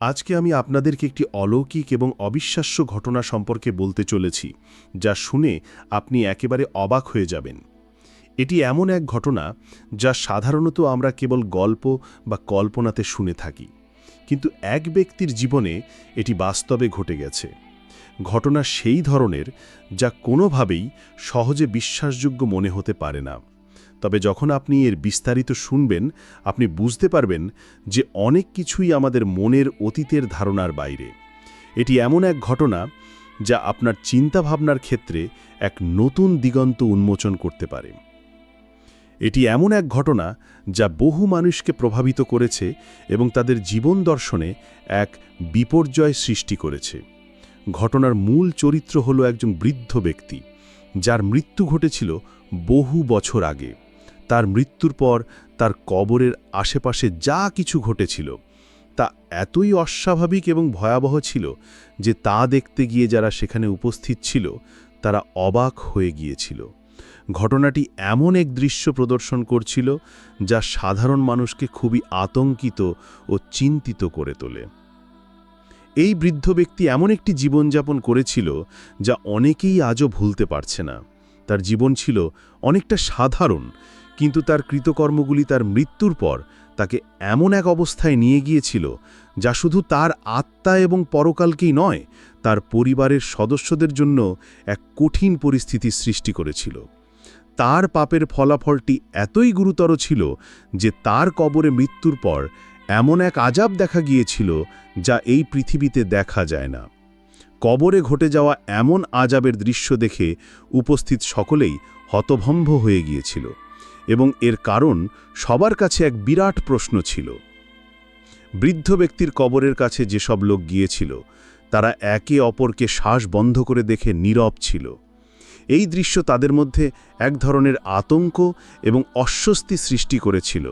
আজকে আমি আপনাদেরকে একটি অলৌকিক এবং অবিশ্বাস্য ঘটনা সম্পর্কে বলতে চলেছি, যা শুনে আপনি একেবারে অবাক হয়ে যাবেন। এটি এমন এক ঘটনা, যা সাধারণত আমরা কেবল গল্প বা কল্পনাতে শুনে থাকি। কিন্তু এক ব্যক্তির জীবনে এটি বাস্তবে ঘটে গেছে। ঘটনা সেই ধরনের, যা কোনোভাবেই সহজে বিশ্বাসযোগ্য মনে হতে পারে না। তবে যখন আপনি এর বিস্তারিত শুনবেন, আপনি বুঝতে পারবেন যে অনেক কিছুই আমাদের মনের অতীতের ধারণার বাইরে। এটি এমন এক ঘটনা যা আপনার চিন্তাভাবনার ক্ষেত্রে এক নতুন দিগন্ত উন্মোচন করতে পারে। এটি এমন এক ঘটনা যা বহু মানুষকে প্রভাবিত করেছে এবং তাদের জীবন দর্শনে এক বিপর্যয় সৃষ্টি করেছে। ঘটনার মূল চরিত্র হল একজন বৃদ্ধ ব্যক্তি, যার মৃত্যু ঘটেছিল বহু বছর আগে। তার মৃত্যুর পর তার কবরের আশেপাশে যা কিছু ঘটেছিল, তা এতই অস্বাভাবিক এবং ভয়াবহ ছিল যে তা দেখতে গিয়ে যারা সেখানে উপস্থিত ছিল, তারা অবাক হয়ে গিয়েছিল। ঘটনাটি এমন এক দৃশ্য প্রদর্শন করছিল যা সাধারণ মানুষকে খুবই আতঙ্কিত ও চিন্তিত করে তোলে। এই বৃদ্ধ ব্যক্তি এমন একটি জীবনযাপন করেছিল যা অনেকেই আজও ভুলতে পারছে না। তার জীবন ছিল অনেকটা সাধারণ কিন্তু তার কৃতকর্মগুলি তার মৃত্যুর পর তাকে এমন এক অবস্থায় নিয়ে গিয়েছিল, যা শুধু তার আত্মা এবং পরকালকেই নয়, তার পরিবারের সদস্যদের জন্য এক কঠিন পরিস্থিতি সৃষ্টি করেছিল। তার পাপের ফলাফলটি এতই গুরুতর ছিল যে তার কবরে মৃত্যুর পর এমন এক আজাব দেখা গিয়েছিল যা এই পৃথিবীতে দেখা যায় না। কবরে ঘটে যাওয়া এমন আজাবের দৃশ্য দেখে উপস্থিত সকলেই হতভম্ব হয়ে গিয়েছিল। এবং এর কারণ সবার কাছে এক বিরাট প্রশ্ন ছিল। বৃদ্ধ ব্যক্তির কবরের কাছে যেসব লোক গিয়েছিল, তারা একে অপরকে শ্বাস বন্ধ করে দেখে নীরব ছিল। এই দৃশ্য তাদের মধ্যে এক ধরনের আতঙ্ক এবং অস্বস্তি সৃষ্টি করেছিল,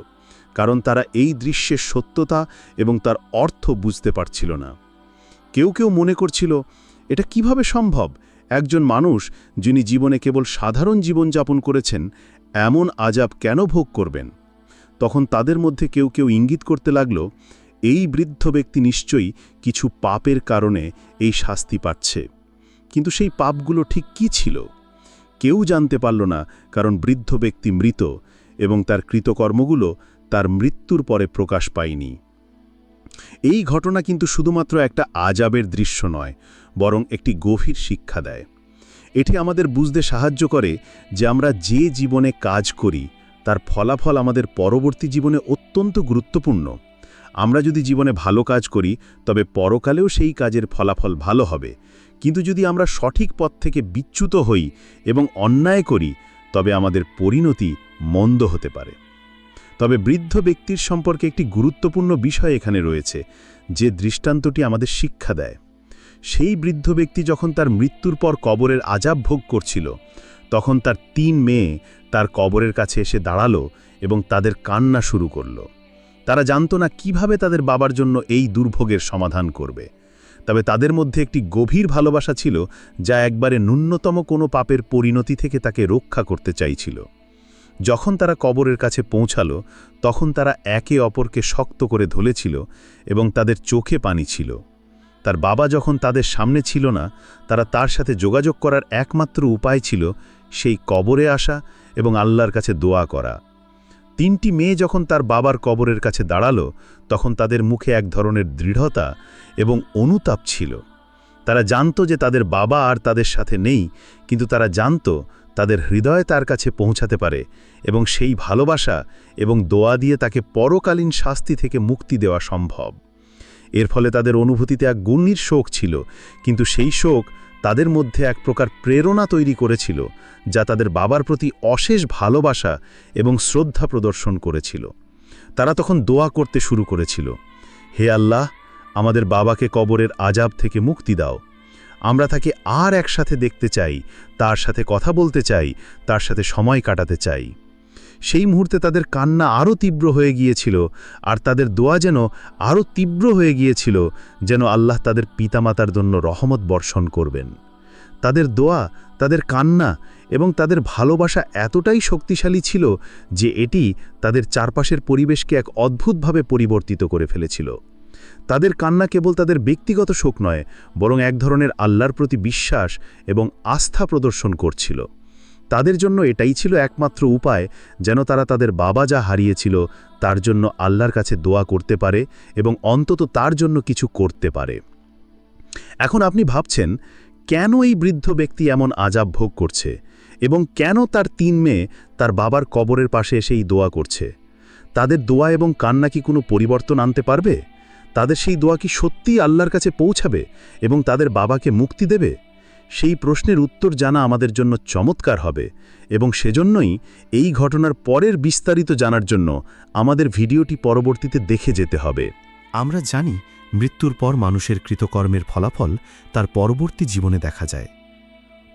কারণ তারা এই দৃশ্যের সত্যতা এবং তার অর্থ বুঝতে পারছিল না। কেউ কেউ মনে করছিল, এটা কীভাবে সম্ভব? একজন মানুষ যিনি জীবনে কেবল সাধারণ জীবনযাপন করেছেন এমন আজাব কেন ভোগ করবেন? তখন তাদের মধ্যে কেউ কেউ ইঙ্গিত করতে লাগল, এই বৃদ্ধ ব্যক্তি নিশ্চয়ই কিছু পাপের কারণে এই শাস্তি পাচ্ছে। কিন্তু সেই পাপগুলো ঠিক কি ছিল? কেউ জানতে পারল না, কারণ বৃদ্ধ ব্যক্তি মৃত এবং তার কৃতকর্মগুলো তার মৃত্যুর পরে প্রকাশ পায়নি। এই ঘটনা কিন্তু শুধুমাত্র একটা আজাবের দৃশ্য নয়, বরং একটি গভীর শিক্ষা দেয়। এটি আমাদের বুঝতে সাহায্য করে যে আমরা যে জীবনে কাজ করি, তার ফলাফল আমাদের পরবর্তী জীবনে অত্যন্ত গুরুত্বপূর্ণ। আমরা যদি জীবনে ভালো কাজ করি, তবে পরকালেও সেই কাজের ফলাফল ভালো হবে। কিন্তু যদি আমরা সঠিক পথ থেকে বিচ্যুত হই এবং অন্যায় করি, তবে আমাদের পরিণতি মন্দ হতে পারে। তবে বৃদ্ধ ব্যক্তির সম্পর্কে একটি গুরুত্বপূর্ণ বিষয় এখানে রয়েছে, যে দৃষ্টান্তটি আমাদের শিক্ষা দেয়। সেই বৃদ্ধ ব্যক্তি যখন তার মৃত্যুর পর কবরের আজাব ভোগ করছিল, তখন তার তিন মেয়ে তার কবরের কাছে এসে দাঁড়াল এবং তাদের কান্না শুরু করল। তারা জানত না কীভাবে তাদের বাবার জন্য এই দুর্ভোগের সমাধান করবে। তবে তাদের মধ্যে একটি গভীর ভালোবাসা ছিল যা একবারে ন্যূনতম কোনো পাপের পরিণতি থেকে তাকে রক্ষা করতে চাইছিল। যখন তারা কবরের কাছে পৌঁছালো, তখন তারা একে অপরকে শক্ত করে ধলেছিল এবং তাদের চোখে পানি ছিল। তার বাবা যখন তাদের সামনে ছিল না, তারা তার সাথে যোগাযোগ করার একমাত্র উপায় ছিল সেই কবরে আসা এবং আল্লাহর কাছে দোয়া করা। তিনটি মেয়ে যখন তার বাবার কবরের কাছে দাঁড়াল, তখন তাদের মুখে এক ধরনের দৃঢ়তা এবং অনুতাপ ছিল। তারা জানত যে তাদের বাবা আর তাদের সাথে নেই, কিন্তু তারা জানত তাদের হৃদয় তার কাছে পৌঁছাতে পারে এবং সেই ভালোবাসা এবং দোয়া দিয়ে তাকে পরকালীন শাস্তি থেকে মুক্তি দেওয়া সম্ভব। এর ফলে তাদের অনুভূতিতে এক গুণ্যির শোক ছিল, কিন্তু সেই শোক তাদের মধ্যে এক প্রকার প্রেরণা তৈরি করেছিল, যা তাদের বাবার প্রতি অশেষ ভালোবাসা এবং শ্রদ্ধা প্রদর্শন করেছিল। তারা তখন দোয়া করতে শুরু করেছিল, হে আল্লাহ, আমাদের বাবাকে কবরের আজাব থেকে মুক্তি দাও। আমরা তাকে আর একসাথে দেখতে চাই, তার সাথে কথা বলতে চাই, তার সাথে সময় কাটাতে চাই। সেই মুহূর্তে তাদের কান্না আরও তীব্র হয়ে গিয়েছিল, আর তাদের দোয়া যেন আরও তীব্র হয়ে গিয়েছিল, যেন আল্লাহ তাদের পিতামাতার জন্য রহমত বর্ষণ করবেন। তাদের দোয়া, তাদের কান্না এবং তাদের ভালোবাসা এতটাই শক্তিশালী ছিল যে এটি তাদের চারপাশের পরিবেশকে এক অদ্ভুতভাবে পরিবর্তিত করে ফেলেছিল। তাদের কান্না কেবল তাদের ব্যক্তিগত শোক নয়, বরং এক ধরনের আল্লাহর প্রতি বিশ্বাস এবং আস্থা প্রদর্শন করছিল। তাদের জন্য এটাই ছিল একমাত্র উপায়, যেন তারা তাদের বাবা যা হারিয়েছিল, তার জন্য আল্লাহর কাছে দোয়া করতে পারে এবং অন্তত তার জন্য কিছু করতে পারে। এখন আপনি ভাবছেন, কেন এই বৃদ্ধ ব্যক্তি এমন আজাব ভোগ করছে? এবং কেন তার তিন মেয়ে তার বাবার কবরের পাশে এসে এই দোয়া করছে? তাদের দোয়া এবং কান্না কি কোনো পরিবর্তন আনতে পারবে? তাদের সেই দোয়া কি সত্যিই আল্লাহর কাছে পৌঁছাবে এবং তাদের বাবাকে মুক্তি দেবে? সেই প্রশ্নের উত্তর জানা আমাদের জন্য চমৎকার হবে এবং সেজন্যই এই ঘটনার পরের বিস্তারিত জানার জন্য আমাদের ভিডিওটি পরবর্তীতে দেখে যেতে হবে। আমরা জানি মৃত্যুর পর মানুষের কৃতকর্মের ফলাফল তার পরবর্তী জীবনে দেখা যায়।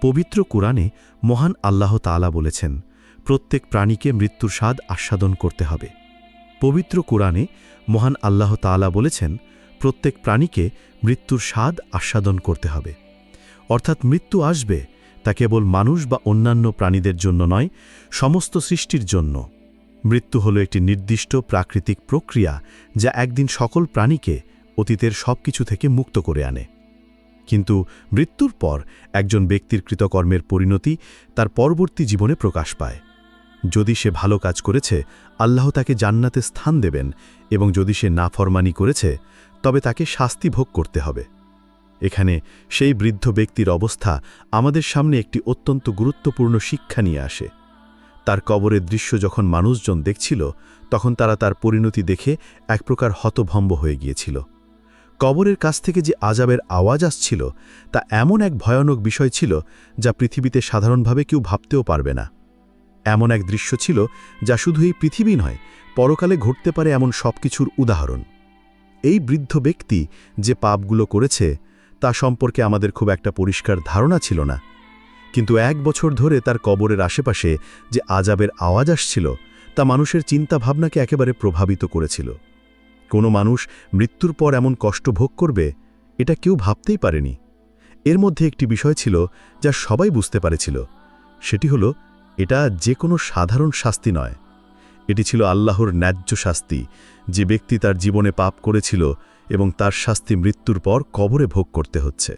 পবিত্র কোরআনে মহান আল্লাহ তাআলা বলেছেন, প্রত্যেক প্রাণীকে মৃত্যুর স্বাদ আস্বাদন করতে হবে। পবিত্র কোরআনে মহান আল্লাহ তাআলা বলেছেন, প্রত্যেক প্রাণীকে মৃত্যুর স্বাদ আস্বাদন করতে হবে। অর্থাৎ মৃত্যু আসবে তা কেবল মানুষ বা অন্যান্য প্রাণীদের জন্য নয়, সমস্ত সৃষ্টির জন্য। মৃত্যু হল একটি নির্দিষ্ট প্রাকৃতিক প্রক্রিয়া যা একদিন সকল প্রাণীকে অতীতের সব কিছু থেকে মুক্ত করে আনে। কিন্তু মৃত্যুর পর একজন ব্যক্তির কৃতকর্মের পরিণতি তার পরবর্তী জীবনে প্রকাশ পায়। যদি সে ভালো কাজ করেছে, আল্লাহ তাকে জান্নাতে স্থান দেবেন এবং যদি সে নাফরমানি করেছে, তবে তাকে শাস্তি ভোগ করতে হবে। এখানে সেই বৃদ্ধ ব্যক্তির অবস্থা আমাদের সামনে একটি অত্যন্ত গুরুত্বপূর্ণ শিক্ষা নিয়ে আসে। তার কবরের দৃশ্য যখন মানুষজন দেখছিল, তখন তারা তার পরিণতি দেখে এক প্রকার হতভম্ব হয়ে গিয়েছিল। কবরের কাছ থেকে যে আজাবের আওয়াজ আসছিল, তা এমন এক ভয়ানক বিষয় ছিল যা পৃথিবীতে সাধারণভাবে কেউ ভাবতেও পারবে না। এমন এক দৃশ্য ছিল যা শুধু এই পৃথিবী নয়, পরকালে ঘটতে পারে এমন সব কিছুর উদাহরণ। এই বৃদ্ধ ব্যক্তি যে পাপগুলো করেছে তা সম্পর্কে আমাদের খুব একটা পরিষ্কার ধারণা ছিল না। কিন্তু এক বছর ধরে তার কবরের আশেপাশে যে আজাবের আওয়াজ আসছিল, তা মানুষের চিন্তাভাবনাকে একেবারে প্রভাবিত করেছিল। কোনো মানুষ মৃত্যুর পর এমন কষ্ট ভোগ করবে, এটা কেউ ভাবতেই পারেনি। এর মধ্যে একটি বিষয় ছিল যা সবাই বুঝতে পারেছিল। সেটি হলো, এটা যে কোনো সাধারণ শাস্তি নয়। এটি ছিল আল্লাহর ন্যায্য শাস্তি। যে ব্যক্তি তার জীবনে পাপ করেছিল এবং তার শাস্তি মৃত্যুর পর কবরে ভোগ করতে হচ্ছে।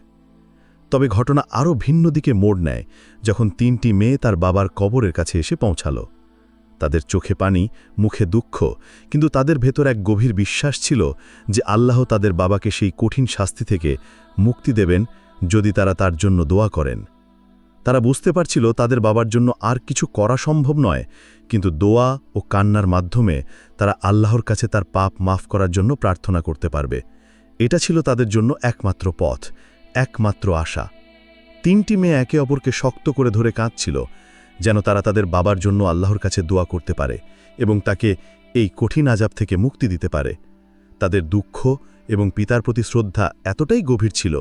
তবে ঘটনা আরও ভিন্ন দিকে মোড় নেয় যখন তিনটি মেয়ে তার বাবার কবরের কাছে এসে পৌঁছালো। তাদের চোখে পানি, মুখে দুঃখ, কিন্তু তাদের ভেতর এক গভীর বিশ্বাস ছিল যে আল্লাহ তাদের বাবাকে সেই কঠিন শাস্তি থেকে মুক্তি দেবেন যদি তারা তার জন্য দোয়া করেন। তারা বুঝতে পারছিল তাদের বাবার জন্য আর কিছু করা সম্ভব নয় কিন্তু দোয়া ও কান্নার মাধ্যমে তারা আল্লাহর কাছে তার পাপ মাফ করার জন্য প্রার্থনা করতে পারবে। এটা ছিল তাদের জন্য একমাত্র পথ, একমাত্র আশা। তিনটি মেয়ে একে অপরকে শক্ত করে ধরে কাঁদছিল, যেন তারা তাদের বাবার জন্য আল্লাহর কাছে দোয়া করতে পারে এবং তাকে এই কঠিন আজাব থেকে মুক্তি দিতে পারে। তাদের দুঃখ এবং পিতার প্রতি শ্রদ্ধা এতটাই গভীর ছিল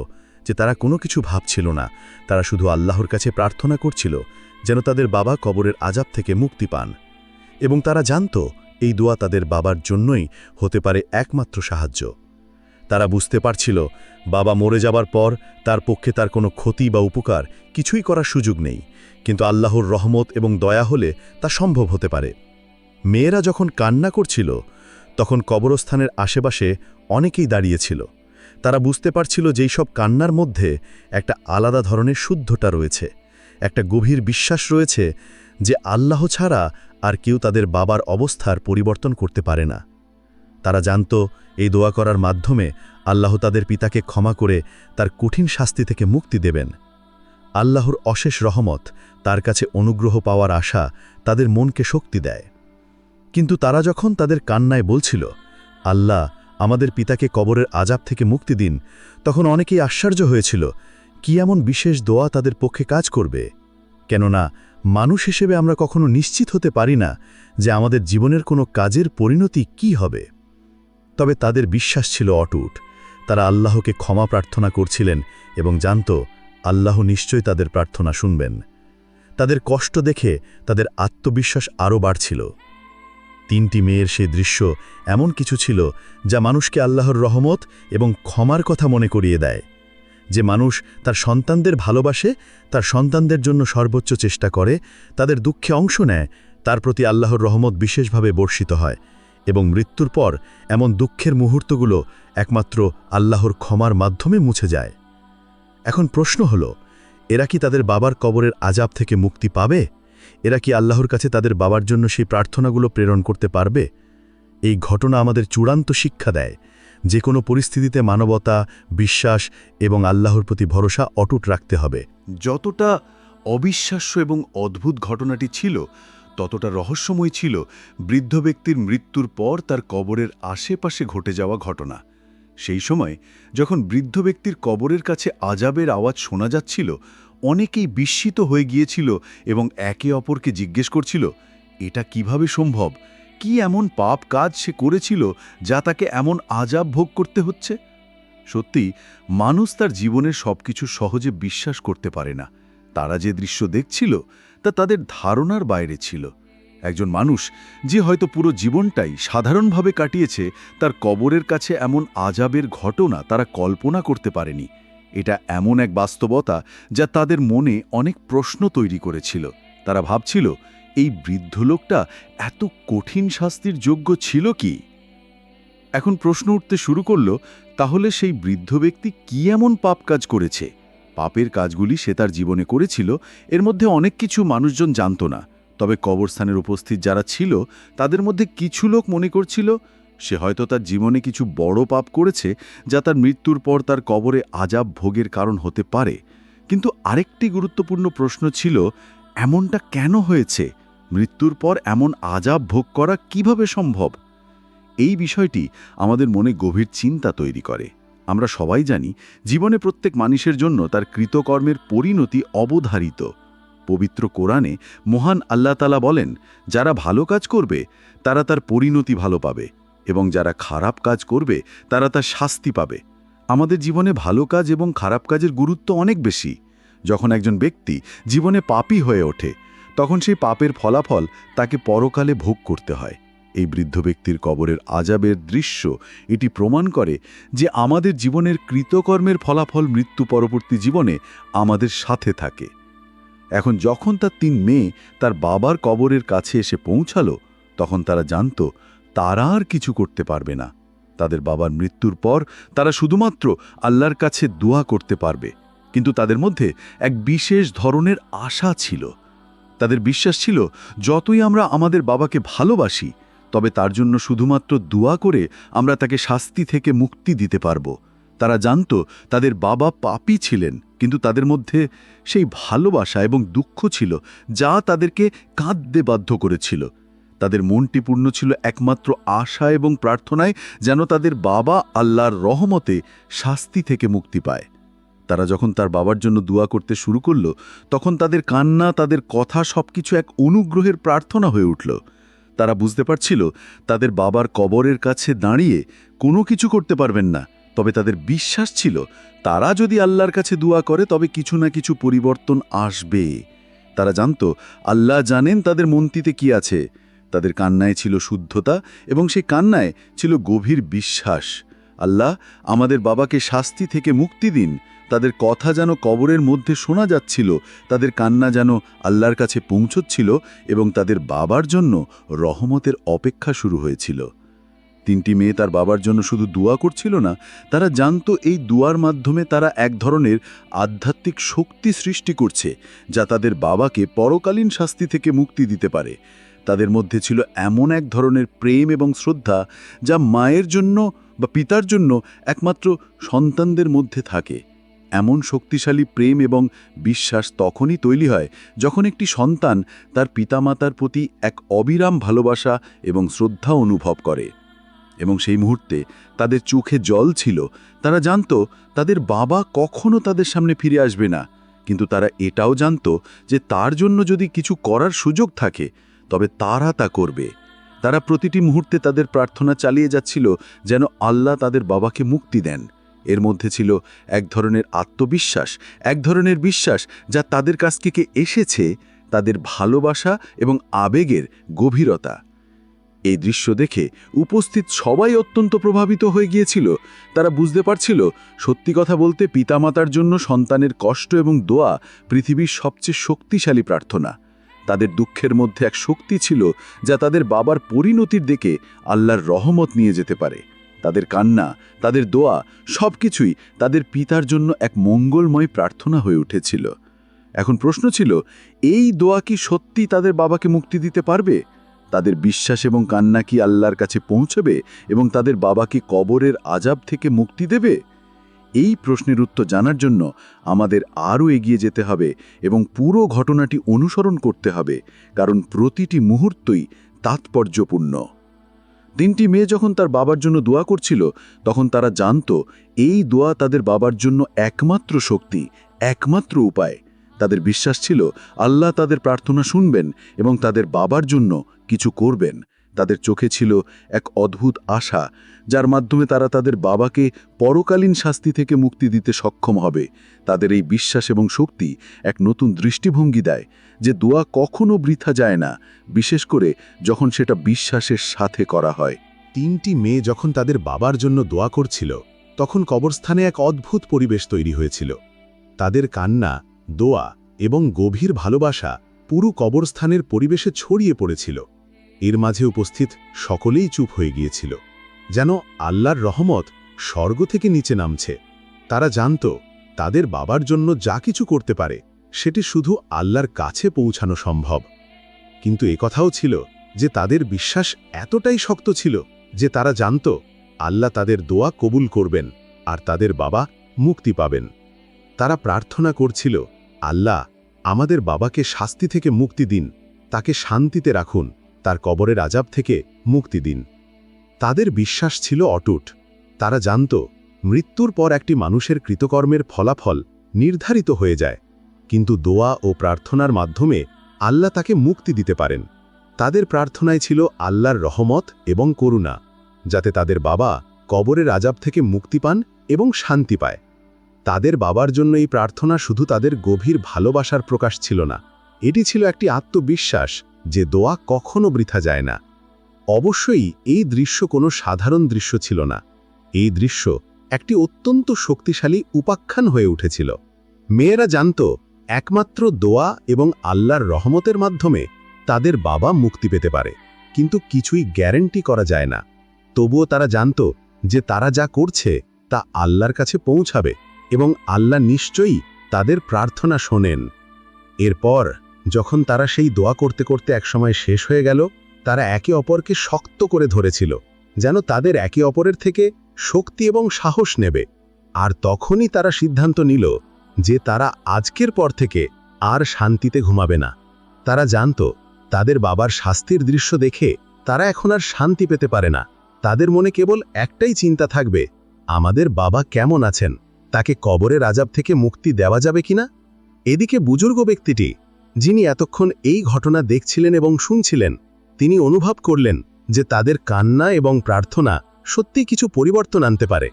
যে তারা কোনো কিছু ভাবছিল না, তারা শুধু আল্লাহর কাছে প্রার্থনা করছিল যেন তাদের বাবা কবরের আজাব থেকে মুক্তি পান। এবং তারা জানত, এই দোয়া তাদের বাবার জন্যই হতে পারে একমাত্র সাহায্য। তারা বুঝতে পারছিল, বাবা মরে যাবার পর তার পক্ষে তার কোনো ক্ষতি বা উপকার কিছুই করার সুযোগ নেই, কিন্তু আল্লাহর রহমত এবং দয়া হলে তা সম্ভব হতে পারে। মেয়েরা যখন কান্না করছিল, তখন কবরস্থানের আশেপাশে অনেকেই দাঁড়িয়েছিল। তারা বুঝতে পারছিল যেই সব কান্নার মধ্যে একটা আলাদা ধরনের শুদ্ধটা রয়েছে। একটা গভীর বিশ্বাস রয়েছে যে আল্লাহ ছাড়া আর কেউ তাদের বাবার অবস্থার পরিবর্তন করতে পারে না। তারা জানত এই দোয়া করার মাধ্যমে আল্লাহ তাদের পিতাকে ক্ষমা করে তার কঠিন শাস্তি থেকে মুক্তি দেবেন। আল্লাহর অশেষ রহমত তার কাছে অনুগ্রহ পাওয়ার আশা তাদের মনকে শক্তি দেয়। কিন্তু তারা যখন তাদের কান্নায় বলছিল, আল্লাহ, আমাদের পিতাকে কবরের আজাব থেকে মুক্তি দিন, তখন অনেকেই আশ্চর্য হয়েছিল কি এমন বিশেষ দোয়া তাদের পক্ষে কাজ করবে? কেননা, মানুষ হিসেবে আমরা কখনো নিশ্চিত হতে পারি না যে আমাদের জীবনের কোনো কাজের পরিণতি কি হবে। তবে তাদের বিশ্বাস ছিল অটুট। তারা আল্লাহকে ক্ষমা প্রার্থনা করছিলেন এবং জানত, আল্লাহ নিশ্চয় তাদের প্রার্থনা শুনবেন। তাদের কষ্ট দেখে তাদের আত্মবিশ্বাস আরও বাড়ছিল। তিনটি মেয়ের সেই দৃশ্য এমন কিছু ছিল যা মানুষকে আল্লাহর রহমত এবং ক্ষমার কথা মনে করিয়ে দেয়। যে মানুষ তার সন্তানদের ভালোবাসে, তার সন্তানদের জন্য সর্বোচ্চ চেষ্টা করে, তাদের দুঃখে অংশ নেয়, তার প্রতি আল্লাহর রহমত বিশেষভাবে বর্ষিত হয় এবং মৃত্যুর পর এমন দুঃখের মুহূর্তগুলো একমাত্র আল্লাহর ক্ষমার মাধ্যমে মুছে যায়। এখন প্রশ্ন হল, এরা কি তাদের বাবার কবরের আজাব থেকে মুক্তি পাবে? এরা কি আল্লাহর কাছে তাদের বাবার জন্য সেই প্রার্থনাগুলো প্রেরণ করতে পারবে? এই ঘটনা আমাদের চূড়ান্ত শিক্ষা দেয়। যে কোনো পরিস্থিতিতে মানবতা, বিশ্বাস এবং আল্লাহর প্রতি ভরসা অটুট রাখতে হবে। যতটা অবিশ্বাস্য এবং অদ্ভুত ঘটনাটি ছিল, ততটা রহস্যময় ছিল বৃদ্ধ ব্যক্তির মৃত্যুর পর তার কবরের আশেপাশে ঘটে যাওয়া ঘটনা। সেই সময় যখন বৃদ্ধ ব্যক্তির কবরের কাছে আজাবের আওয়াজ শোনা যাচ্ছিল, অনেকেই বিস্মিত হয়ে গিয়েছিল এবং একে অপরকে জিজ্ঞেস করছিল, এটা কীভাবে সম্ভব? কি এমন পাপ কাজ সে করেছিল যা তাকে এমন আজাব ভোগ করতে হচ্ছে? সত্যি, মানুষ তার জীবনের সবকিছু সহজে বিশ্বাস করতে পারে না। তারা যে দৃশ্য দেখছিল, তা তাদের ধারণার বাইরে ছিল। একজন মানুষ, যে হয়তো পুরো জীবনটাই সাধারণভাবে কাটিয়েছে, তার কবরের কাছে এমন আজাবের ঘটনা তারা কল্পনা করতে পারেনি। এটা এমন এক বাস্তবতা যা তাদের মনে অনেক প্রশ্ন তৈরি করেছিল। তারা ভাবছিল এই বৃদ্ধ লোকটা এত কঠিন শাস্তির যোগ্য ছিল কি? এখন প্রশ্ন উঠতে শুরু করল, তাহলে সেই বৃদ্ধ ব্যক্তি কি এমন পাপ কাজ করেছে? পাপের কাজগুলি সে তার জীবনে করেছিল, এর মধ্যে অনেক কিছু মানুষজন জানত না। তবে কবরস্থানের উপস্থিত যারা ছিল, তাদের মধ্যে কিছু লোক মনে করছিল, সে হয়তো তার জীবনে কিছু বড় পাপ করেছে, যা তার মৃত্যুর পর তার কবরে আজাব ভোগের কারণ হতে পারে। কিন্তু আরেকটি গুরুত্বপূর্ণ প্রশ্ন ছিল, এমনটা কেন হয়েছে? মৃত্যুর পর এমন আজাব ভোগ করা কীভাবে সম্ভব? এই বিষয়টি আমাদের মনে গভীর চিন্তা তৈরি করে। আমরা সবাই জানি, জীবনে প্রত্যেক মানুষের জন্য তার কৃতকর্মের পরিণতি অবধারিত। পবিত্র কোরআনে মহান আল্লাহ তালা বলেন, যারা ভালো কাজ করবে, তারা তার পরিণতি ভালো পাবে, এবং যারা খারাপ কাজ করবে, তারা তার শাস্তি পাবে। আমাদের জীবনে ভালো কাজ এবং খারাপ কাজের গুরুত্ব অনেক বেশি। যখন একজন ব্যক্তি জীবনে পাপী হয়ে ওঠে তখন সেই পাপের ফলাফল তাকে পরকালে ভোগ করতে হয়। এই বৃদ্ধ ব্যক্তির কবরের আজাবের দৃশ্য এটি প্রমাণ করে যে আমাদের জীবনের কৃতকর্মের ফলাফল মৃত্যু পরবর্তী জীবনে আমাদের সাথে থাকে। এখন যখন তার তিন মেয়ে তার বাবার কবরের কাছে এসে পৌঁছালো, তখন তারা জানত তারা আর কিছু করতে পারবে না। তাদের বাবার মৃত্যুর পর তারা শুধুমাত্র আল্লাহর কাছে দোয়া করতে পারবে। কিন্তু তাদের মধ্যে এক বিশেষ ধরনের আশা ছিল। তাদের বিশ্বাস ছিল, যতই আমরা আমাদের বাবাকে ভালোবাসি, তবে তার জন্য শুধুমাত্র দোয়া করে আমরা তাকে শাস্তি থেকে মুক্তি দিতে পারব। তারা জানত তাদের বাবা পাপী ছিলেন, কিন্তু তাদের মধ্যে সেই ভালোবাসা এবং দুঃখ ছিল যা তাদেরকে কাঁদতে বাধ্য করেছিল। তাদের মনটি পূর্ণ ছিল একমাত্র আশা এবং প্রার্থনায় যেন তাদের বাবা আল্লাহর রহমতে শাস্তি থেকে মুক্তি পায়। তারা যখন তার বাবার জন্য দোয়া করতে শুরু করল, তখন তাদের কান্না, তাদের কথা সবকিছু এক অনুগ্রহের প্রার্থনা হয়ে উঠল। তারা বুঝতে পারছিল, তাদের বাবার কবরের কাছে দাঁড়িয়ে কোনো কিছু করতে পারবেন না। তবে তাদের বিশ্বাস ছিল, তারা যদি আল্লাহর কাছে দোয়া করে, তবে কিছু না কিছু পরিবর্তন আসবে। তারা জানত, আল্লাহ জানেন তাদের মন্তিতে কি আছে। তাদের কান্নায় ছিল শুদ্ধতা এবং সেই কান্নায় ছিল গভীর বিশ্বাস। আল্লাহ আমাদের বাবাকে শাস্তি থেকে মুক্তি দিন। তাদের কথা যেন কবরের মধ্যে শোনা যাচ্ছিল, তাদের কান্না যেন আল্লাহর কাছে পৌঁছচ্ছিল এবং তাদের বাবার জন্য রহমতের অপেক্ষা শুরু হয়েছিল। তিনটি মেয়ে তার বাবার জন্য শুধু দোয়া করছিল না, তারা জানত এই দুয়ার মাধ্যমে তারা এক ধরনের আধ্যাত্মিক শক্তি সৃষ্টি করছে, যা তাদের বাবাকে পরকালীন শাস্তি থেকে মুক্তি দিতে পারে। তাদের মধ্যে ছিল এমন এক ধরনের প্রেম এবং শ্রদ্ধা, যা মায়ের জন্য বা পিতার জন্য একমাত্র সন্তানদের মধ্যে থাকে। এমন শক্তিশালী প্রেম এবং বিশ্বাস তখনই তৈরি হয় যখন একটি সন্তান তার পিতামাতার প্রতি এক অবিরাম ভালোবাসা এবং শ্রদ্ধা অনুভব করে। এবং সেই মুহূর্তে তাদের চোখে জল ছিল, তারা জানত তাদের বাবা কখনো তাদের সামনে ফিরে আসবে না। কিন্তু তারা এটাও জানত যে তার জন্য যদি কিছু করার সুযোগ থাকে, তবে তারা তা করবে। তারা প্রতিটি মুহূর্তে তাদের প্রার্থনা চালিয়ে যাচ্ছিল যেন আল্লাহ তাদের বাবাকে মুক্তি দেন। এর মধ্যে ছিল এক ধরনের আত্মবিশ্বাস, এক ধরনের বিশ্বাস যা তাদের কাছ থেকে এসেছে তাদের ভালোবাসা এবং আবেগের গভীরতা। এই দৃশ্য দেখে উপস্থিত সবাই অত্যন্ত প্রভাবিত হয়ে গিয়েছিল। তারা বুঝতে পারছিল, সত্যি কথা বলতে পিতামাতার জন্য সন্তানের কষ্ট এবং দোয়া পৃথিবীর সবচেয়ে শক্তিশালী প্রার্থনা। তাদের দুঃখের মধ্যে এক শক্তি ছিল যা তাদের বাবার পরিণতির দিকে আল্লাহর রহমত নিয়ে যেতে পারে। তাদের কান্না, তাদের দোয়া, সবকিছুই তাদের পিতার জন্য এক মঙ্গলময় প্রার্থনা হয়ে উঠেছিল। এখন প্রশ্ন ছিল, এই দোয়া কি সত্যি তাদের বাবাকে মুক্তি দিতে পারবে? তাদের বিশ্বাস এবং কান্না কি আল্লাহর কাছে পৌঁছবে এবং তাদের বাবাকে কবরের আজাব থেকে মুক্তি দেবে? এই প্রশ্নের উত্তর জানার জন্য আমাদের আরও এগিয়ে যেতে হবে এবং পুরো ঘটনাটি অনুসরণ করতে হবে, কারণ প্রতিটি মুহূর্তই তাৎপর্যপূর্ণ। তিনটি মেয়ে যখন তার বাবার জন্য দোয়া করছিল, তখন তারা জানত এই দোয়া তাদের বাবার জন্য একমাত্র শক্তি, একমাত্র উপায়। তাদের বিশ্বাস ছিল আল্লাহ তাদের প্রার্থনা শুনবেন এবং তাদের বাবার জন্য কিছু করবেন। তাদের চোখে ছিল এক অদ্ভুত আশা, যার মাধ্যমে তারা তাদের বাবাকে পরকালীন শাস্তি থেকে মুক্তি দিতে সক্ষম হবে। তাদের এই বিশ্বাস এবং শক্তি এক নতুন দৃষ্টিভঙ্গি দেয় যে দোয়া কখনো বৃথা যায় না, বিশেষ করে যখন সেটা বিশ্বাসের সাথে করা হয়। তিনটি মেয়ে যখন তাদের বাবার জন্য দোয়া করছিল, তখন কবরস্থানে এক অদ্ভুত পরিবেশ তৈরি হয়েছিল। তাদের কান্না, দোয়া এবং গভীর ভালোবাসা পুরো কবরস্থানের পরিবেশে ছড়িয়ে পড়েছিল। এর মাঝে উপস্থিত সকলেই চুপ হয়ে গিয়েছিল। যেন আল্লাহর রহমত স্বর্গ থেকে নিচে নামছে। তারা জানত, তাদের বাবার জন্য যা কিছু করতে পারে, সেটি শুধু আল্লাহর কাছে পৌঁছানো সম্ভব। কিন্তু একথাও ছিল যে তাদের বিশ্বাস এতটাই শক্ত ছিল যে তারা জানত, আল্লাহ তাদের দোয়া কবুল করবেন আর তাদের বাবা মুক্তি পাবেন। তারা প্রার্থনা করছিল, আল্লাহ, আমাদের বাবাকে শাস্তি থেকে মুক্তি দিন, তাকে শান্তিতে রাখুন। তার কবরের আজাব থেকে মুক্তি দিন। তাদের বিশ্বাস ছিল অটুট। তারা জানত, মৃত্যুর পর একটি মানুষের কৃতকর্মের ফলাফল নির্ধারিত হয়ে যায়। কিন্তু দোয়া ও প্রার্থনার মাধ্যমে আল্লাহ তাকে মুক্তি দিতে পারেন। তাদের প্রার্থনায় ছিল আল্লাহর রহমত এবং করুণা, যাতে তাদের বাবা কবরের আজাব থেকে মুক্তি পান এবং শান্তি পায়। তাদের বাবার জন্য এই প্রার্থনা শুধু তাদের গভীর ভালোবাসার প্রকাশ ছিল না। এটি ছিল একটি আত্মবিশ্বাস যে দোয়া কখনো বৃথা যায় না। অবশ্যই এই দৃশ্য কোনো সাধারণ দৃশ্য ছিল না। এই দৃশ্য একটি অত্যন্ত শক্তিশালী উপাখ্যান হয়ে উঠেছিল। মেয়েরা জানত, একমাত্র দোয়া এবং আল্লাহর রহমতের মাধ্যমে তাদের বাবা মুক্তি পেতে পারে, কিন্তু কিছুই গ্যারেন্টি করা যায় না। তবুও তারা জানত যে তারা যা করছে তা আল্লাহর কাছে পৌঁছাবে এবং আল্লাহ নিশ্চয়ই তাদের প্রার্থনা শোনেন। এরপর যখন তারা সেই দোয়া করতে করতে একসময় শেষ হয়ে গেল, তারা একে অপরকে শক্ত করে ধরেছিল, যেন তাদের একে অপরের থেকে শক্তি এবং সাহস নেবে। আর তখনই তারা সিদ্ধান্ত নিল যে তারা আজকের পর থেকে আর শান্তিতে ঘুমাবে না। তারা জানত, তাদের বাবার শাস্তির দৃশ্য দেখে তারা এখন আর শান্তি পেতে পারে না। তাদের মনে কেবল একটাই চিন্তা থাকবে, আমাদের বাবা কেমন আছেন? তাকে কবরের আজাব থেকে মুক্তি দেওয়া যাবে কিনা? এদিকে বুজুর্গ ব্যক্তিটি যিনি এতক্ষণ এই ঘটনা দেখছিলেন এবং শুনছিলেন, তিনি অনুভব করলেন যে তাদের কান্না এবং প্রার্থনা সত্যি কিছু পরিবর্তন আনতে পারে।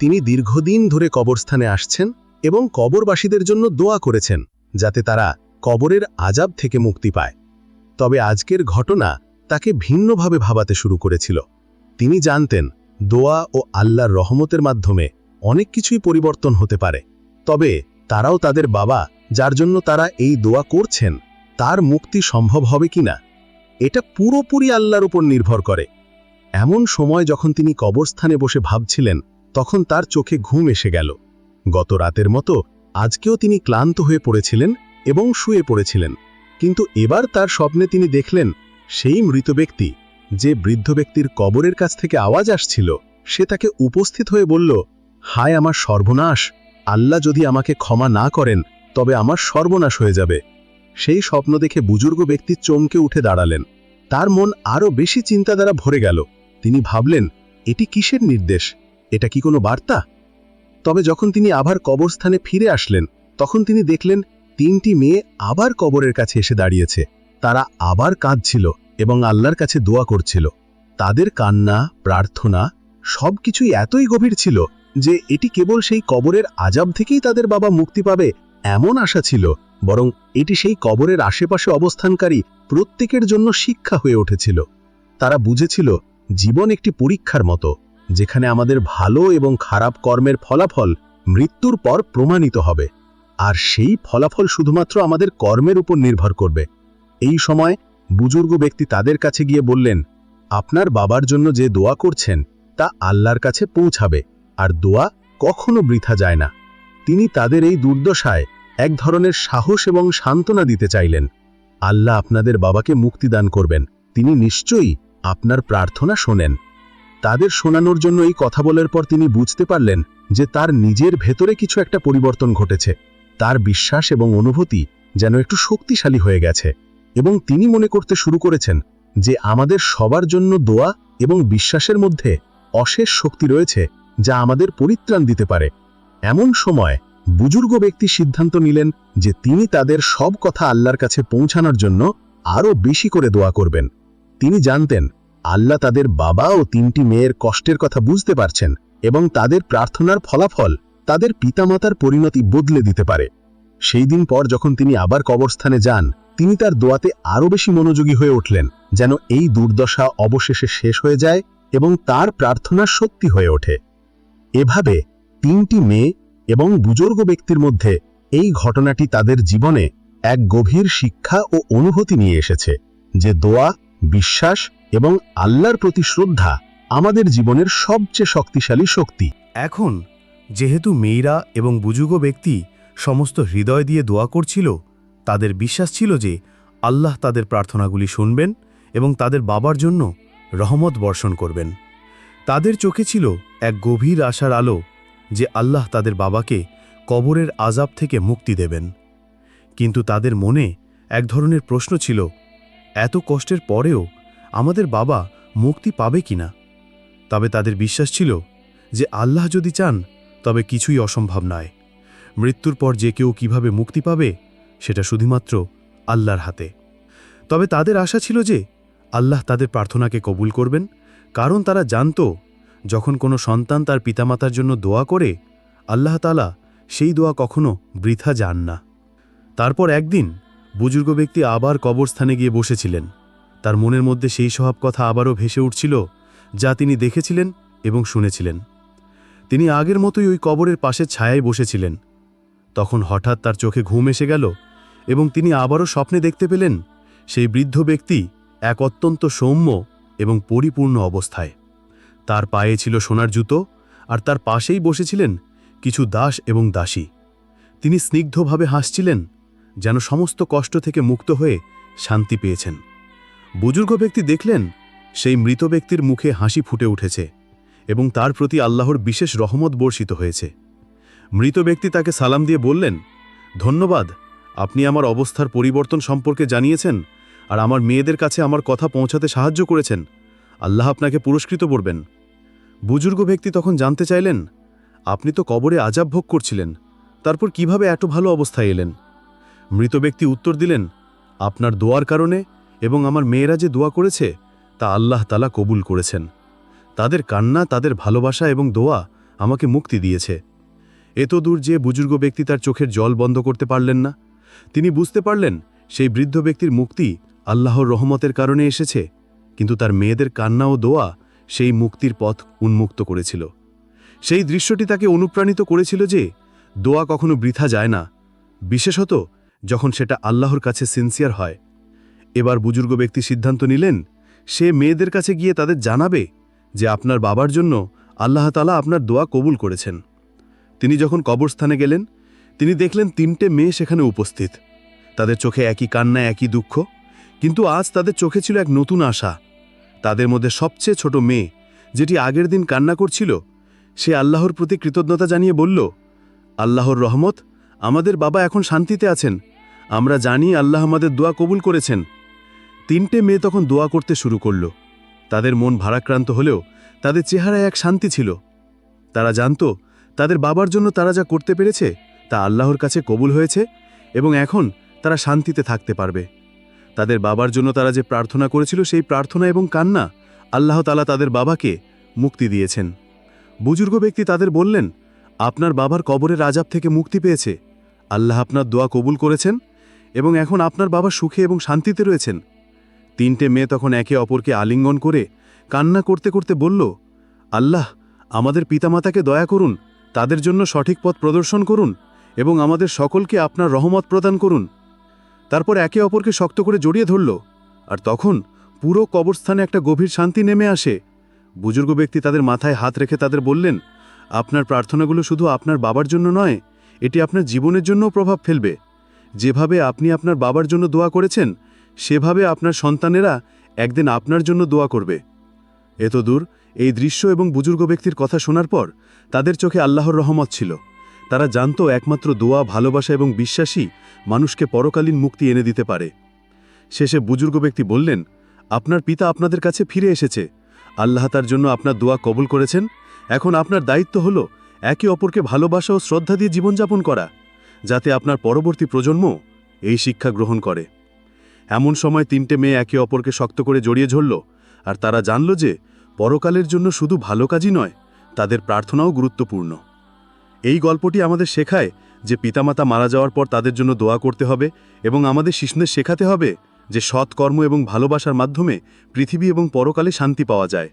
তিনি দীর্ঘদিন ধরে কবরস্থানে আসছেন এবং কবরবাসীদের জন্য দোয়া করেছেন যাতে তারা কবরের আজাব থেকে মুক্তি পায়। তবে আজকের ঘটনা তাকে ভিন্নভাবে ভাবাতে শুরু করেছিল। তিনি জানতেন, দোয়া ও আল্লাহর রহমতের মাধ্যমে অনেক কিছুই পরিবর্তন হতে পারে। তবে তারাও তাদের বাবা যার জন্য তারা এই দোয়া করছেন, তার মুক্তি সম্ভব হবে কিনা, এটা পুরোপুরি আল্লাহর উপর নির্ভর করে। এমন সময় যখন তিনি কবরস্থানে বসে ভাবছিলেন, তখন তার চোখে ঘুম এসে গেল। গত রাতের মতো আজকেও তিনি ক্লান্ত হয়ে পড়েছিলেন এবং শুয়ে পড়েছিলেন। কিন্তু এবার তার স্বপ্নে তিনি দেখলেন, সেই মৃত ব্যক্তি, যে বৃদ্ধ ব্যক্তির কবরের কাছ থেকে আওয়াজ আসছিল, সে তাকে উপস্থিত হয়ে বলল, হায় আমার সর্বনাশ! আল্লাহ যদি আমাকে ক্ষমা না করেন তবে আমার সর্বনাশ হয়ে যাবে। সেই স্বপ্ন দেখে বুজুর্গ ব্যক্তি চমকে উঠে দাঁড়ালেন। তার মন আরও বেশি চিন্তা দ্বারা ভরে গেল। তিনি ভাবলেন, এটি কিসের নির্দেশ? এটা কি কোনো বার্তা? তবে যখন তিনি আবার কবরস্থানে ফিরে আসলেন, তখন তিনি দেখলেন, তিনটি মেয়ে আবার কবরের কাছে এসে দাঁড়িয়েছে। তারা আবার কাঁদছিল এবং আল্লাহর কাছে দোয়া করছিল। তাদের কান্না, প্রার্থনা সবকিছুই এতই গভীর ছিল যে এটি কেবল সেই কবরের আজাব থেকেই তাদের বাবা মুক্তি পাবে এমন আশা ছিল, বরং এটি সেই কবরের আশেপাশে অবস্থানকারী প্রত্যেকের জন্য শিক্ষা হয়ে উঠেছিল। তারা বুঝেছিল, জীবন একটি পরীক্ষার মতো, যেখানে আমাদের ভালো এবং খারাপ কর্মের ফলাফল মৃত্যুর পর প্রমাণিত হবে। আর সেই ফলাফল শুধুমাত্র আমাদের কর্মের উপর নির্ভর করবে। এই সময় বুজুর্গ ব্যক্তি তাদের কাছে গিয়ে বললেন, আপনার বাবার জন্য যে দোয়া করছেন, তা আল্লাহর কাছে পৌঁছাবে, আর দোয়া কখনো বৃথা যায় না। তিনি তাদের এই দুর্দশায় এক ধরনের সাহস এবং সান্ত্বনা দিতে চাইলেন। আল্লাহ আপনাদের বাবাকে মুক্তিদান করবেন। তিনি নিশ্চয়ই আপনার প্রার্থনা শোনেন। তাদের শোনানোর জন্য এই কথা বলার পর তিনি বুঝতে পারলেন যে তার নিজের ভেতরে কিছু একটা পরিবর্তন ঘটেছে। তার বিশ্বাস এবং অনুভূতি যেন একটু শক্তিশালী হয়ে গেছে এবং তিনি মনে করতে শুরু করেছেন যে আমাদের সবার জন্য দোয়া এবং বিশ্বাসের মধ্যে অশেষ শক্তি রয়েছে যা আমাদের পরিত্রাণ দিতে পারে। এমন সময় বুজুর্গ ব্যক্তি সিদ্ধান্ত নিলেন যে তিনি তাদের সব কথা আল্লাহর কাছে পৌঁছানোর জন্য আরও বেশি করে দোয়া করবেন। তিনি জানতেন, আল্লাহ তাদের বাবা ও তিনটি মেয়ের কষ্টের কথা বুঝতে পারছেন এবং তাদের প্রার্থনার ফলাফল তাদের পিতামাতার পরিণতি বদলে দিতে পারে। সেই দিন পর যখন তিনি আবার কবরস্থানে যান, তিনি তার দোয়াতে আরও বেশি মনোযোগী হয়ে উঠলেন, যেন এই দুর্দশা অবশেষে শেষ হয়ে যায় এবং তার প্রার্থনা সত্যি হয়ে ওঠে। এভাবে তিনটি মেয়ে এবং বুজুর্গ ব্যক্তির মধ্যে এই ঘটনাটি তাদের জীবনে এক গভীর শিক্ষা ও অনুভূতি নিয়ে এসেছে যে দোয়া, বিশ্বাস এবং আল্লাহর প্রতি শ্রদ্ধা আমাদের জীবনের সবচেয়ে শক্তিশালী শক্তি। এখন, যেহেতু মেয়েরা এবং বুজুগ ব্যক্তি সমস্ত হৃদয় দিয়ে দোয়া করছিল, তাদের বিশ্বাস ছিল যে আল্লাহ তাদের প্রার্থনাগুলি শুনবেন এবং তাদের বাবার জন্য রহমত বর্ষণ করবেন। তাদের চোখে ছিল এক গভীর আশার আলো যে আল্লাহ তাদের বাবাকে কবরের আজাব থেকে মুক্তি দেবেন। কিন্তু তাদের মনে এক ধরনের প্রশ্ন ছিল, এত কষ্টের পরেও আমাদের বাবা মুক্তি পাবে কিনা? তবে তাদের বিশ্বাস ছিল যে আল্লাহ যদি চান, তবে কিছুই অসম্ভব নয়। মৃত্যুর পর যে কেউ কীভাবে মুক্তি পাবে, সেটা শুধুমাত্র আল্লাহর হাতে। তবে তাদের আশা ছিল যে আল্লাহ তাদের প্রার্থনাকে কবুল করবেন, কারণ তারা জানত যখন কোনো সন্তান তার পিতামাতার জন্য দোয়া করে, আল্লাহ তালা সেই দোয়া কখনো বৃথা যান না। তারপর একদিন বুজুর্গ ব্যক্তি আবার কবরস্থানে গিয়ে বসেছিলেন। তার মনের মধ্যে সেই সব কথা আবারও ভেসে উঠছিল, যা তিনি দেখেছিলেন এবং শুনেছিলেন। তিনি আগের মতোই ওই কবরের পাশে ছায়ায় বসেছিলেন। তখন হঠাৎ তার চোখে ঘুম এসে গেল এবং তিনি আবারও স্বপ্নে দেখতে পেলেন সেই বৃদ্ধ ব্যক্তি এক অত্যন্ত সৌম্য এবং পরিপূর্ণ অবস্থায়। তার পায়ে ছিল সোনার জুতো আর তার পাশেই বসেছিলেন কিছু দাস এবং দাসী। তিনি স্নিগ্ধভাবে হাসছিলেন, যেন সমস্ত কষ্ট থেকে মুক্ত হয়ে শান্তি পেয়েছেন। বুজুর্গ ব্যক্তি দেখলেন, সেই মৃত ব্যক্তির মুখে হাসি ফুটে উঠেছে এবং তার প্রতি আল্লাহর বিশেষ রহমত বর্ষিত হয়েছে। মৃত ব্যক্তি তাকে সালাম দিয়ে বললেন, ধন্যবাদ, আপনি আমার অবস্থার পরিবর্তন সম্পর্কে জানিয়েছেন আর আমার মেয়েদের কাছে আমার কথা পৌঁছাতে সাহায্য করেছেন। আল্লাহ আপনাকে পুরস্কৃত করবেন। বুজুর্গ ব্যক্তি তখন জানতে চাইলেন, আপনি তো কবরে আজাব ভোগ করছিলেন, তারপর কীভাবে এত ভালো অবস্থায় এলেন? মৃত ব্যক্তি উত্তর দিলেন, আপনার দোয়ার কারণে এবং আমার মেয়েরা যে দোয়া করেছে, তা আল্লাহ তালা কবুল করেছেন। তাদের কান্না, তাদের ভালোবাসা এবং দোয়া আমাকে মুক্তি দিয়েছে। এত দূর যে বুজুর্গ ব্যক্তি তার চোখের জল বন্ধ করতে পারলেন না। তিনি বুঝতে পারলেন, সেই বৃদ্ধ ব্যক্তির মুক্তি আল্লাহর রহমতের কারণে এসেছে। কিন্তু তার মেয়েদের কান্না ও দোয়া সেই মুক্তির পথ উন্মুক্ত করেছিল। সেই দৃশ্যটি তাকে অনুপ্রাণিত করেছিল যে দোয়া কখনো বৃথা যায় না, বিশেষত যখন সেটা আল্লাহর কাছে সিনসিয়ার হয়। এবার বুজুর্গ ব্যক্তি সিদ্ধান্ত নিলেন, সে মেয়েদের কাছে গিয়ে তাদের জানাবে যে আপনার বাবার জন্য আল্লাহ তালা আপনার দোয়া কবুল করেছেন। তিনি যখন কবরস্থানে গেলেন, তিনি দেখলেন তিনটে মেয়ে সেখানে উপস্থিত। তাদের চোখে একই কান্না, একই দুঃখ, কিন্তু আজ তাদের চোখে ছিল এক নতুন আশা। তাদের মধ্যে সবচেয়ে ছোট মেয়ে, যেটি আগের দিন কান্না করছিল, সে আল্লাহর প্রতি কৃতজ্ঞতা জানিয়ে বলল, আল্লাহর রহমত, আমাদের বাবা এখন শান্তিতে আছেন। আমরা জানি আল্লাহ আমাদের দোয়া কবুল করেছেন। তিনটে মেয়ে তখন দোয়া করতে শুরু করল। তাদের মন ভারাক্রান্ত হলেও তাদের চেহারায় এক শান্তি ছিল। তারা জানত, তাদের বাবার জন্য তারা যা করতে পেরেছে, তা আল্লাহর কাছে কবুল হয়েছে এবং এখন তারা শান্তিতে থাকতে পারবে। তাদের বাবার জন্য তারা যে প্রার্থনা করেছিল সেই প্রার্থনা এবং কান্না আল্লাহ তালা তাদের বাবাকে মুক্তি দিয়েছেন। বুজুর্গ ব্যক্তি তাদের বললেন, আপনার বাবার কবরের আজাব থেকে মুক্তি পেয়েছে। আল্লাহ আপনার দোয়া কবুল করেছেন এবং এখন আপনার বাবা সুখে এবং শান্তিতে রয়েছেন। তিনটে মেয়ে তখন একে অপরকে আলিঙ্গন করে কান্না করতে করতে বলল, আল্লাহ, আমাদের পিতামাতাকে দয়া করুন, তাদের জন্য সঠিক পথ প্রদর্শন করুন এবং আমাদের সকলকে আপনার রহমত প্রদান করুন। তারপর একে অপরকে শক্ত করে জড়িয়ে ধরল, আর তখন পুরো কবরস্থানে একটা গভীর শান্তি নেমে আসে। বুজুর্গ ব্যক্তি তাদের মাথায় হাত রেখে তাদের বললেন, আপনার প্রার্থনাগুলো শুধু আপনার বাবার জন্য নয়, এটি আপনার জীবনের জন্যও প্রভাব ফেলবে। যেভাবে আপনি আপনার বাবার জন্য দোয়া করেছেন, সেভাবে আপনার সন্তানেরা একদিন আপনার জন্য দোয়া করবে। এত দূর এই দৃশ্য এবং বুজুর্গ ব্যক্তির কথা শোনার পর তাদের চোখে আল্লাহর রহমত ছিল। তারা জানত একমাত্র দোয়া, ভালোবাসা এবং বিশ্বাসী মানুষকে পরকালীন মুক্তি এনে দিতে পারে। শেষে বুজুর্গ ব্যক্তি বললেন, আপনার পিতা আপনাদের কাছে ফিরে এসেছে। আল্লাহ তার জন্য আপনার দোয়া কবুল করেছেন। এখন আপনার দায়িত্ব হল একে অপরকে ভালোবাসা ও শ্রদ্ধা দিয়ে জীবনযাপন করা, যাতে আপনার পরবর্তী প্রজন্ম এই শিক্ষা গ্রহণ করে। এমন সময় তিনটে মেয়ে একে অপরকে শক্ত করে জড়িয়ে ঝরল আর তারা জানল যে পরকালের জন্য শুধু ভালো কাজই নয়, তাদের প্রার্থনাও গুরুত্বপূর্ণ। এই গল্পটি আমাদের শেখায় যে পিতামাতা মারা যাওয়ার পর তাদের জন্য দোয়া করতে হবে এবং আমাদের শিশুদের শেখাতে হবে যে সৎকর্ম এবং ভালোবাসার মাধ্যমে পৃথিবী এবং পরকালে শান্তি পাওয়া যায়।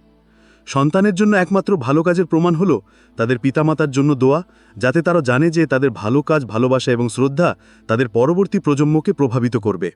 সন্তানের জন্য একমাত্র ভালো কাজের প্রমাণ হল তাদের পিতামাতার জন্য দোয়া, যাতে তারা জানে যে তাদের ভালো কাজ, ভালোবাসা এবং শ্রদ্ধা তাদের পরবর্তী প্রজন্মকে প্রভাবিত করবে।